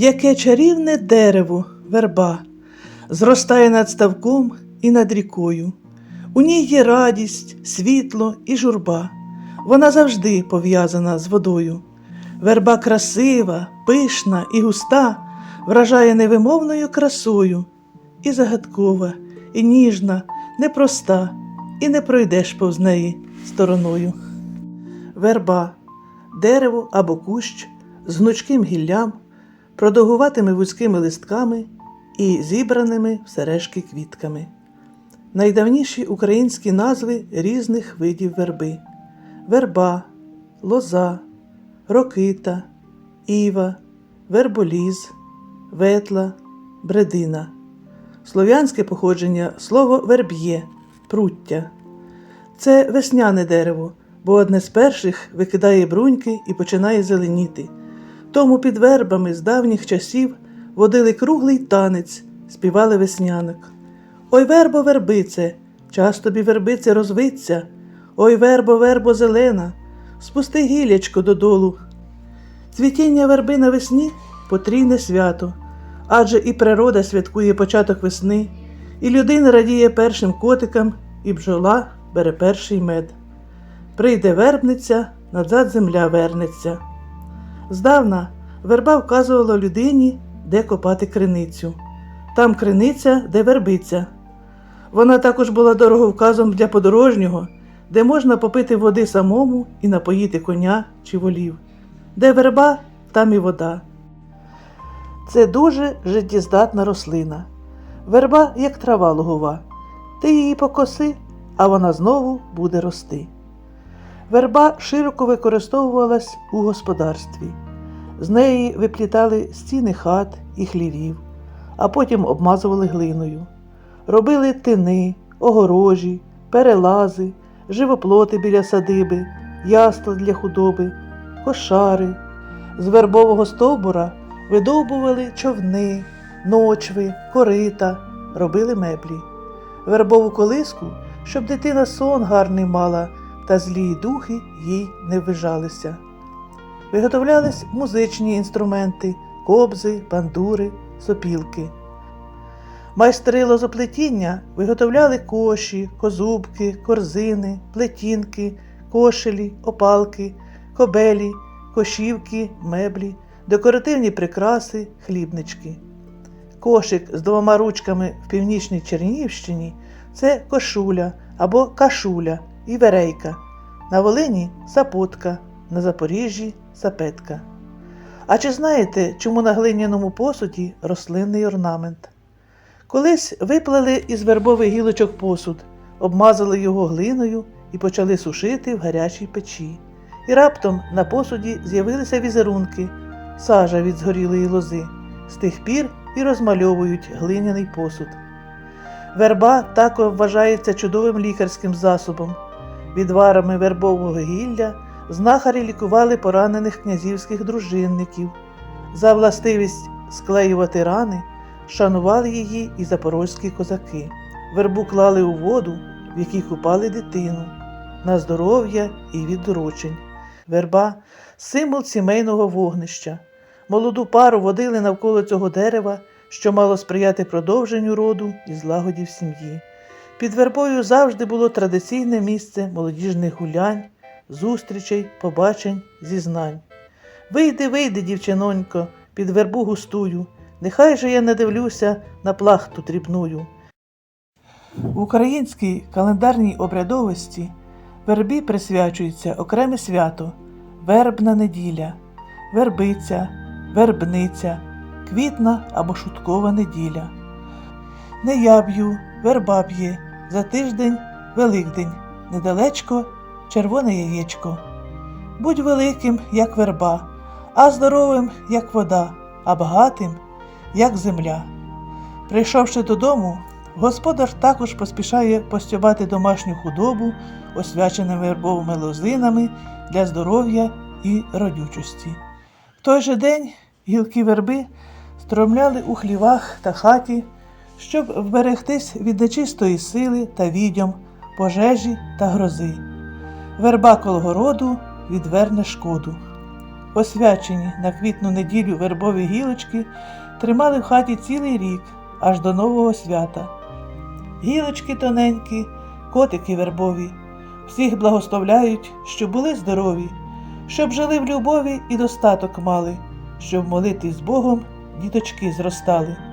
Яке чарівне дерево, верба, зростає над ставком і над рікою. У ній є радість, світло і журба. Вона завжди пов'язана з водою. Верба красива, пишна і густа, вражає невимовною красою, і загадкова, і ніжна, непроста, і не пройдеш повз неї стороною. Верба дерево або кущ з гнучким гіллям, продовгуватими вузькими листками і зібраними в сережки квітками. Найдавніші українські назви різних видів верби: верба, лоза, рокита, іва, верболіз, ветла, бредина. Слов'янське походження слово верб'є, пруття. Це весняне дерево, бо одне з перших викидає бруньки і починає зеленіти. Тому під вербами з давніх часів водили круглий танець, співали веснянок. Ой вербо вербице, час тобі вербице розвиться. Ой вербо, вербо зелена, спусти гілячко додолу. Цвітіння верби навесні потрійне свято, адже і природа святкує початок весни, і людина радіє першим котикам, і бджола бере перший мед. Прийде вербниця, назад земля вернеться. Здавна верба вказувала людині, де копати криницю. Там криниця, де вербиця. Вона також була дороговказом для подорожнього, де можна попити води самому і напоїти коня чи волів. Де верба, там і вода. Це дуже життєздатна рослина. Верба, як трава лугова. Ти її покоси, а вона знову буде рости. Верба широко використовувалась у господарстві. З неї виплітали стіни хат і хлівів, а потім обмазували глиною. Робили тини, огорожі, перелази, живоплоти біля садиби, ясла для худоби, кошари. З вербового стовбура видовбували човни, ночви, корита, робили меблі. Вербову колиску, щоб дитина сон гарний мала, та злі духи їй не ввижалися. Виготовлялись музичні інструменти, кобзи, бандури, сопілки. Майстри лозоплетіння виготовляли коші, козубки, корзини, плетінки, кошелі, опалки, кобелі, кошівки, меблі, декоративні прикраси, хлібнички. Кошик з двома ручками в північній Чернігівщині це кошуля або кашуля і верейка. На Волині сапотка, на Запоріжжі сапетка. А чи знаєте, чому на глиняному посуді рослинний орнамент? Колись виплели із вербових гілочок посуд, обмазали його глиною і почали сушити в гарячій печі. І раптом на посуді з'явилися візерунки, сажа від згорілої лози. З тих пір і розмальовують глиняний посуд. Верба також вважається чудовим лікарським засобом. Відварами вербового гілля знахарі лікували поранених князівських дружинників. За властивість склеювати рани шанували її і запорозькі козаки. Вербу клали у воду, в якій купали дитину, на здоров'я і відрочень. Верба символ сімейного вогнища. Молоду пару водили навколо цього дерева, що мало сприяти продовженню роду і злагоді в сім'ї. Під вербою завжди було традиційне місце молодіжних гулянь, зустрічей, побачень, зізнань. Вийди, вийди, дівчинонько, під вербу густую, нехай же я не дивлюся на плахту дрібную. В українській календарній обрядовості вербі присвячується окреме свято вербна неділя, вербиця, вербниця, квітна або шуткова неділя. Не я б'ю, верба б'є, за тиждень Великдень, недалечко червоне яєчко. Будь великим, як верба, а здоровим, як вода, а багатим, як земля. Прийшовши додому, господар також поспішає постюбати домашню худобу, освяченими вербовими лозинами для здоров'я і родючості. В той же день гілки верби стромляли у хлівах та хаті, щоб вберегтись від нечистої сили та відьом, пожежі та грози. Верба коло городу відверне шкоду. освячені на квітну неділю вербові гілочки, тримали в хаті цілий рік, аж до нового свята. Гілочки тоненькі, котики вербові, всіх благословляють, щоб були здорові, щоб жили в любові і достаток мали, щоб молитись Богом діточки зростали.